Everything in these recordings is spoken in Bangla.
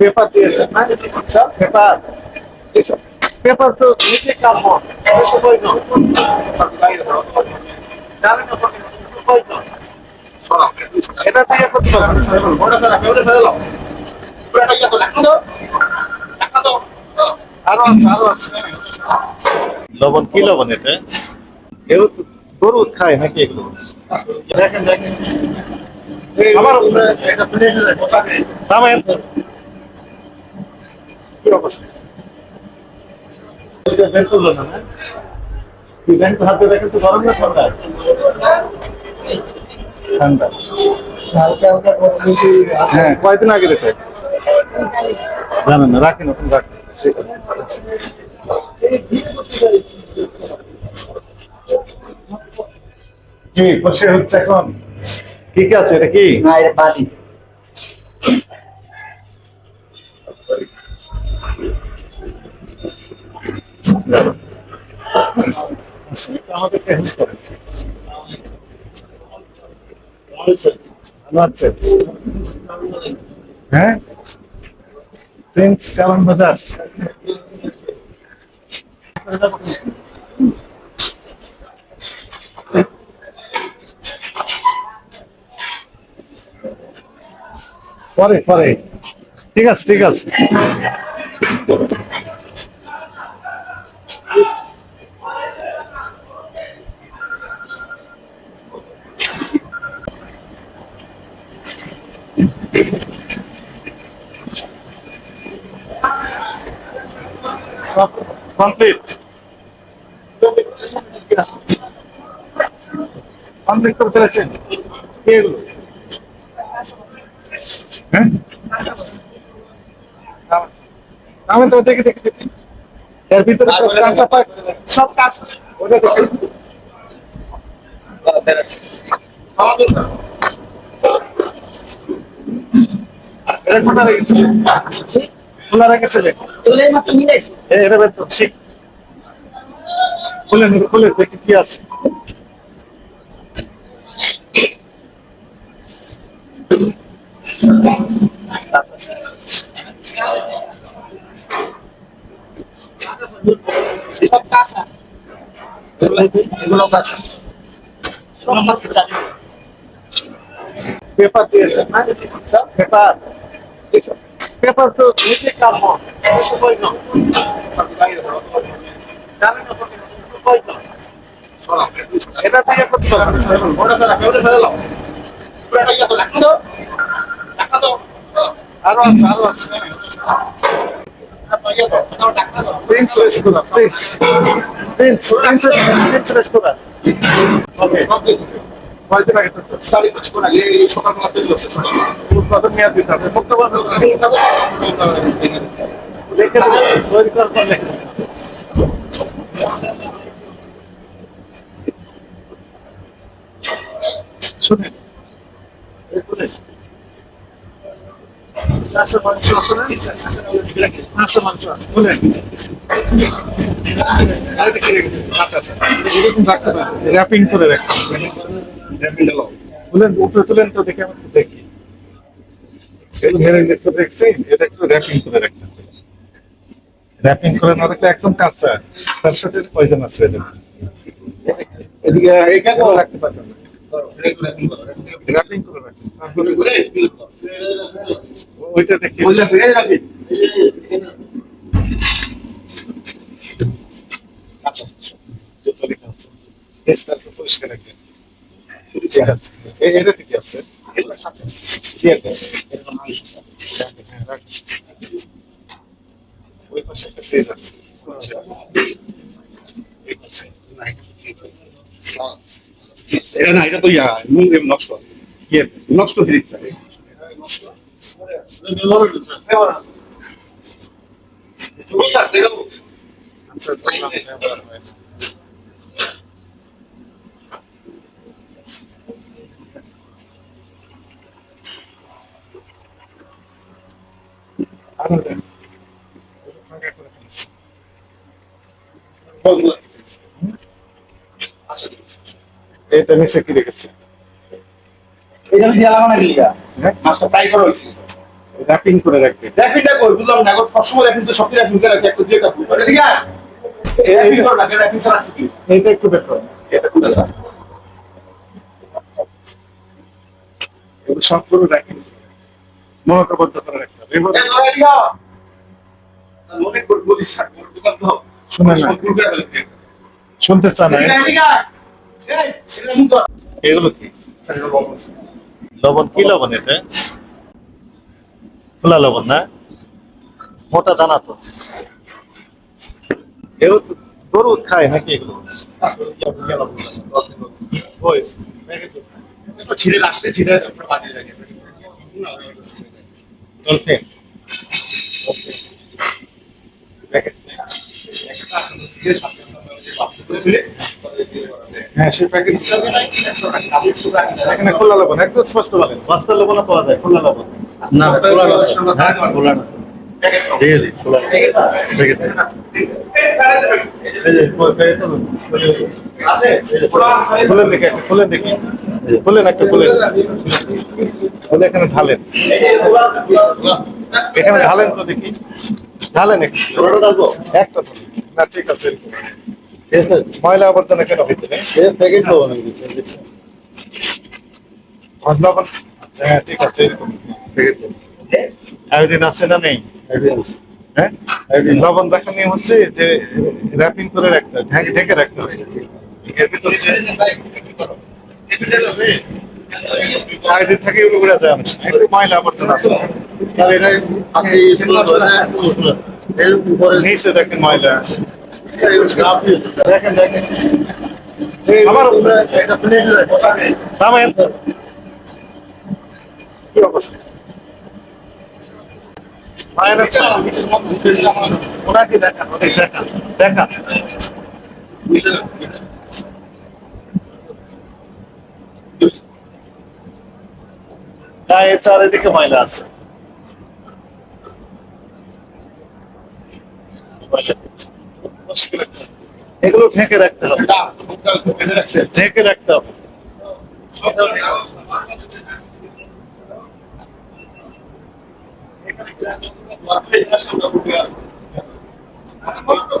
পেপার দিয়েছেন না? স্যার পেপার পেপার তো নিজে এটা থেকে করতে আরও আছে আরও আছে। লবণ কি লবণ এটা? তো গরু খায় নাকি এগুলো? দেখেন দেখেন। আমার থামেন কি অবস্থা? না না? কি হাতে দেখেন তো গরম না ঠান্ডা। ঠান্ডা। হ্যাঁ কয়দিন আগে রেখে জানেন না রাখেন আপনি রাখেন। কি বসে হচ্ছে এখন? কি কি আছে এটা কি? না এটা বাজি হ্যাঁ? প্রিন্স বাজার পরে পরে। ঠিক আছে ঠিক আছে সব কমপ্লিট কমপ্লিট করে ফেলেছেন। হ্যাঁ? আমি তো দেখি দেখি দেখি। এর ভিতরে সব কাঁচা পাক। সব কাজ ওটা দেখি। এটা কোথায় রেখেছিলেন খোলা রেখেছিলেন এগুলো মাত্র মিলাইছি এ- এটা বের কর, শিখ খুলে নিন, খুলে দেখি কি আছে সব কাঁচা এগুলো কাঁচা সব কাঁচা পেপার দিয়েছেন না স্যার পেপার পেপার তো নিজে কাম্য এটা তো প্রয়োজন জানেন প্রয়োজন এটা থেকে করতে আরও আছে আরও আছে Prince restaurant Prince Prince Prince restaurant okay কয়দিন আগে তো উৎপাদন মেয়াদ দিতে হবে। বন্ধ লিখে তৈরি করার পর লিখে। শুনেন পারেন র্যাপিং করে রাখতে বলেন উপরে তুলেন তো দেখে আমি দেখি। এর ঘেরে একটু দেখছি এটা একটু র্যাপিং করে রাখতে র্যাপিং করে না রাখলে একদম কাঁচা তার সাথে পয়জন আছে এদিকে এখানেও রাখতে পারবেন র্যাপিং করে রাখতে তারপরে ওইটা দেখি। দুটো লেখা আছে টেস্টটা একটু পরিষ্কার রাখবেন এটাতে কি আছে। ওই পাশে একটা ফ্রিজ আছে। এটা না এটা তো ইয়া নষ্ট? নষ্ট ফ্রিজ আচ্ছা, দেখলাম, ব্যবহার হয় না। আরও দেন। ফাঁকা করে ফেলেছি। এটা নিচে কি রেখেছে এটা দিয়ে লাগানো লিগা হ্যাঁ? মাছটা ফ্রাই করা হয়েছিল র্যাপিং করে রাখবে। র্যাপিংটা কই? বুঝলাম না। এখন সবসময় র্যাপিং তো সব র্যাপিং করে রাখি। একটা দুই একটা ভুল করে আছে র্যাপিং করো না র্যাপিং ছাড়া কি? এইটা একটু বের করো। এটা খুলে আছে। এগুলো সবগুলো শুনতে চান এগুলো কি লবণ কি লবণ এটা? খোলা লবণ না? মোটা দানা তো। এগুলো গরু খায় নাকি এগুলো? ছিঁড়ে লাস্টে ছিঁড়ে ডলফিন হ্যাঁ সেই প্যাকেট এখানে খোলা লবণ একদম স্পষ্ট বলেন। বাস্তা লবণ পাওয়া যায়? খোলা লবণ? না খোলা না হ্যাঁ খোলা না রিয়েলি খোলা প্যাকেট এই যে প্যাকেট আছে খুলে দেখি একটা খুলে দেখি খুলেন একটা খুলে এখানে ঢালেন। এখানে ঢালেন তো দেখি। ঢালেন একটু। না ঠিক আছে। ময়লা আবর্জনা কেন হ্যাঁ ঠিক আছে আয়োডিন আছে না নেই? হ্যাঁ? লবণ রাখা নিয়ম হচ্ছে যে র্যাপিং করে রাখতে ঢেকে ঢেকে রাখতে হবে এর ভিতর আয়োডিন থাকে উড়ে যায় একটু ময়লা আবর্জনা আছে। এটা আপনি এর নিচে দেখেন ময়লা। দেখেন দেখেন। থামেন কি অবস্থা? ওনাকে দেখান ওদের দেখান দেখান। গায়ে চারিদিকে ময়লা আছে। এগুলো ঢেকে রাখতে হবে। ঢেকে রাখতে হবে। সরকারি পুরাতন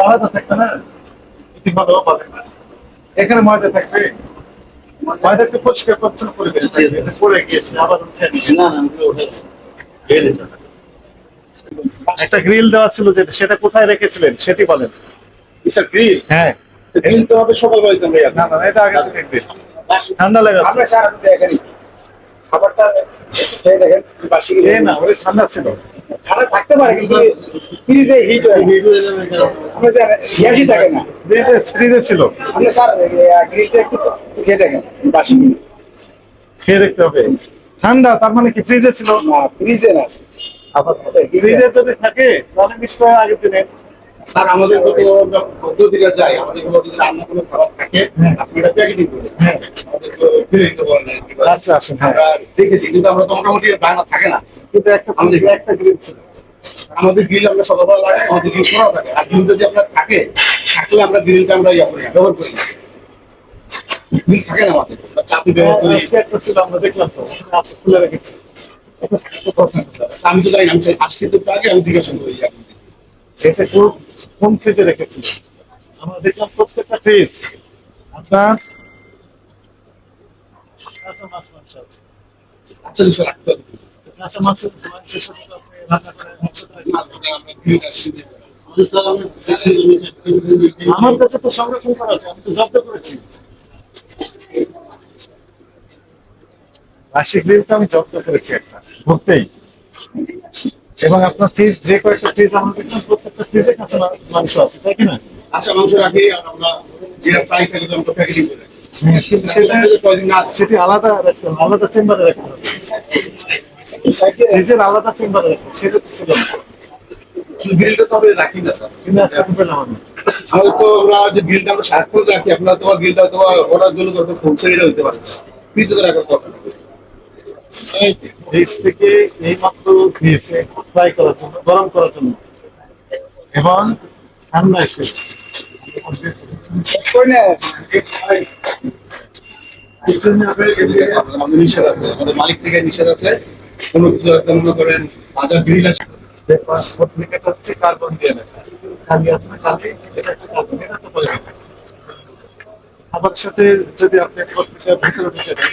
আলাদা থাকবে না এখানে ময়দা থাকবে। ময়দা একটু পরিষ্কার পরিচ্ছন্ন পরিবেশ পড়ে গিয়েছে আবার একটা গ্রিল দেওয়া ছিল যেটা সেটা কোথায় রেখেছিলেন সেটি বলেন। স্যার গ্রিল হ্যাঁ। গ্রিল তো হবে না না এটা আগে থেকে গ্রিল ঠান্ডা লাগাচ্ছে আমরা স্যার আপনি দেখেন খাবারটা খেয়ে দেখেন বাসি না ওই ঠান্ডা ছিল। ঠান্ডা থাকতে পারে কিন্তু সিরিজে হিট হয় আমরা স্যার গ্যাসই থাকে না। সিরিজে সিরিজে ছিল। আপনি স্যার গ্রিলটা একটু খেয়ে দেখেন বাসি খেয়ে দেখতে হবে। ঠান্ডা তার মানে কি ফ্রিজে ছিল? না ফ্রিজে না। আবার ফ্রিজে যদি থাকে তাহলে নিশ্চয়ই আগের দিনে স্যার আমাদের যত পদ্ধতিটা যায় আমাদের রান্না কোনো খাবার থাকে আপনি এটা প্যাকেটিং করে হ্যাঁ। বলেন? আচ্ছা আসেন হ্যাঁ। আমরা দেখেছি কিন্তু আমরা তো মোটামুটি রান্না থাকে না। কিন্তু একটা আমাদের একটা গ্রিল ছিল। আমাদের গ্রিল আমরা সকালবেলা লাগে আমাদের গ্রিল করা থাকে আর গ্রিল যদি আপনার থাকে থাকলে আমরা গ্রিলটা আমরা ইয়ে করি ব্যবহার করি। গ্রিল থাকে না আমাদের চাপি ব্যবহার করি। একটা ছিল আমরা দেখলাম তো খুলে রেখেছি। আমি তো জানি আমি আসছি তো আগে আমি জিজ্ঞাসা করি এটা কোন কোন ফ্রিজে রেখেছিল আমরা দেখলাম প্রত্যেকটা ফ্রিজ। আপনার কাঁচা মাছ মাংস আছে। বিষয় রাখতে হবে। কাঁচা মাছ মাংসের সাথে রান্না করে মাংস তরকারি মাছ ভাজা আমরা কাছে তো সংরক্ষণ করা আছে আমি তো জব্দ করেছি। রাশি গ্রিল তো আমি জব্দ করেছি একটা ঘুরতেই এবং আপনার ফ্রিজ যে কয়েকটা ফ্রিজ আমরা দেখলাম প্রত্যেকটা মা- মাংস আছে তাই কি না? আচ্ছা মাংস রাখি আর আমরা যেটা ফ্রাই তো আমরা প্যাকেটিং করে কিন্তু সেটা সেটি আলাদা রাখতে আলাদা চেম্বারে রাখতে হবে। ফ্রিজের আলাদা চেম্বারে রাখতে সেটা তো ছিল না। গ্রিলটা তো আমরা রাখি না স্যার। কিন্তু আজকে পেলাম আমি। আমাদের তো আমরা যে গ্রিলটা আমরা সারাক্ষণ রাখি আপনার তোমার গ্রিলটা তোমার ওটার জন্য তো খুলছে এটা হতে পারে। ফ্রিজে তো রাখার কথা না। ফ্রিজ থেকে এই মাত্র দিয়েছে ফ্রাই করার জন্য গরম করার জন্য। এবং ঠান্ডা আমাদের মালিক থেকে নিষেধ আছে। কোনো কিছু মনে করেন বাজার গ্রিল আছে। পত্রিকাটা হচ্ছে কার্বন দিয়ে খালি আছে না খালি এটা কার্বন দিয়ে একটা পরে লেখা। খাবার সাথে যদি আপনি পত্রিকার ভিতরে ঢুকে দেন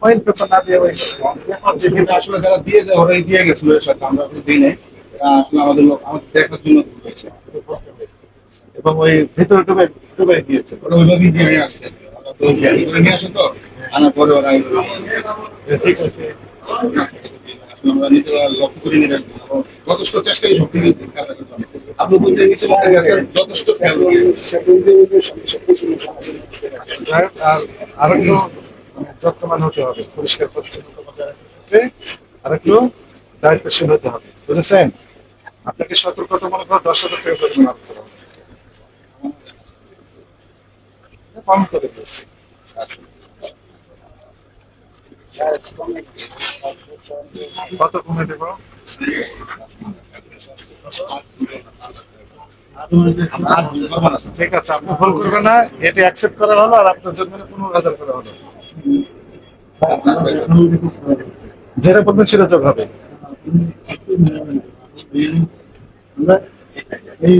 ফয়েল পেপার না দিয়ে ওই আসলে যারা দিয়ে যায় ওরাই দিয়ে গেছিল এর সাথে আমরা আসলে দিই নাই আসলে আমাদের লোক আমাদের দেখার জন্য দিয়েছে। এবং ওই ভিতরে ডুবে ডুবে দিয়েছে ওরা ওইভাবেই দিয়ে নিয়ে আসছে। তো করে নিয়ে আসে তো। আনার পরে ওরা ঠিক আছে। আমরা নিজেরা লক্ষ্য করি নিয়ে যথেষ্ট চেষ্টা করি সব জন্য। আপনি বলতে নিচে মধ্যে গেছেন যথেষ্ট খেয়াল যাই হোক, আর আরেকটু মানে যত্নবান হতে হবে, পরিষ্কার পরিচ্ছন্নতা বজায় রাখতে আরেকটু দায়িত্বশীল হতে হবে। বুঝেছেন? আপনাকে সতর্কতা মনে করো, দশ হাজার টাকা করে মাফ করা। কত কমে দেবো? আর। ঠিক আছে, আপনি ভুল করবেন না, এটা অ্যাকসেপ্ট করা হলো আর আপনার জন্য পনেরো হাজার করা হলো। যেটা বলবেন সেটা যোগ হবে এই